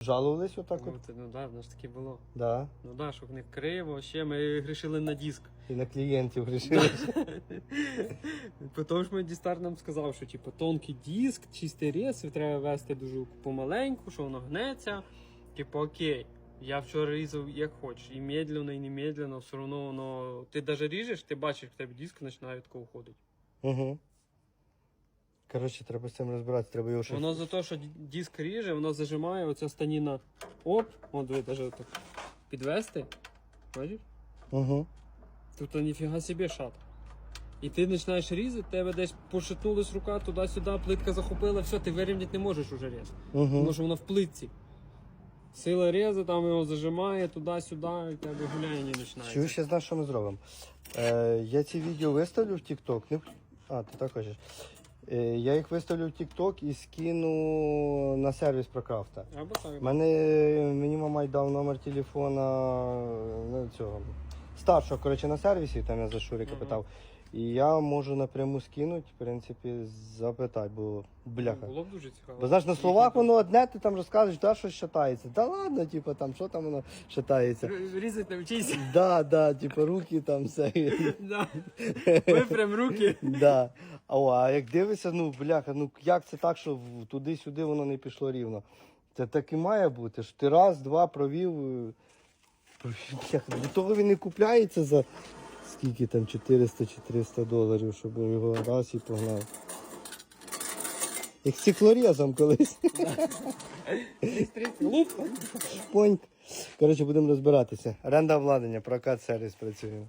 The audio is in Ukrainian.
Жалувались отак Ну, от? це, ну да, в нас таке було. Да. Ну да, що в них криво, ще ми грішили на диск. І на клієнтів грішили. Потім ж ми дістар нам сказав, що типу, тонкий диск, чистий рез, і треба вести дуже помаленьку, що воно гнеться. Типу, окей. Я вчора різав як хочеш, і медленно, і не медленно, все одно воно. Ти навіть ріжеш, ти бачиш, в тебе диск починає тако уходити. Угу. Коротше, треба з цим розбиратися, треба його ще. Воно за те, що диск ріже, воно зажимає, оця станіна оп, от ви навіть так підвести. Бачиш? Угу. Тут ніфіга собі шат. І ти починаєш різати, тебе десь пошатнулась рука туди-сюди, плитка захопила, все, ти вирівняти не можеш уже рез. Угу. Тому що воно в плитці. Сила реза, там його зажимає туди-сюди, і тебе гуляння починається. Чуєш, я знаю, що ми зробимо. Е, я ці відео виставлю в TikTok. Не... А, ти так хочеш. Е, я їх виставлю в TikTok і скину на сервіс Прокрафта. Або так. Мене, мені мамай дав номер телефона ну, цього. Старшого, коротше, на сервісі, там я за Шурика Ага. питав. І я можу напряму скинути, в принципі, запитати, бо бляха. Було б дуже цікаво. Бо знаєш, на словах воно одне, ти там розказуєш, да, що шатається. Та ладно, типу, там, що там воно шатається. Різати навчися. Да, да, типу, руки там все. Да. Випрям руки. да. О, а як дивишся, ну бляха, ну як це так, що туди-сюди воно не пішло рівно? Це так і має бути. Що ти раз, два провів. е, Бляха, для того він і купляється за скільки там 400-400 доларів, щоб його раз і погнав. Як стеклорезом колись. Коротше, будемо розбиратися. Оренда обладнання, прокат сервіс працює.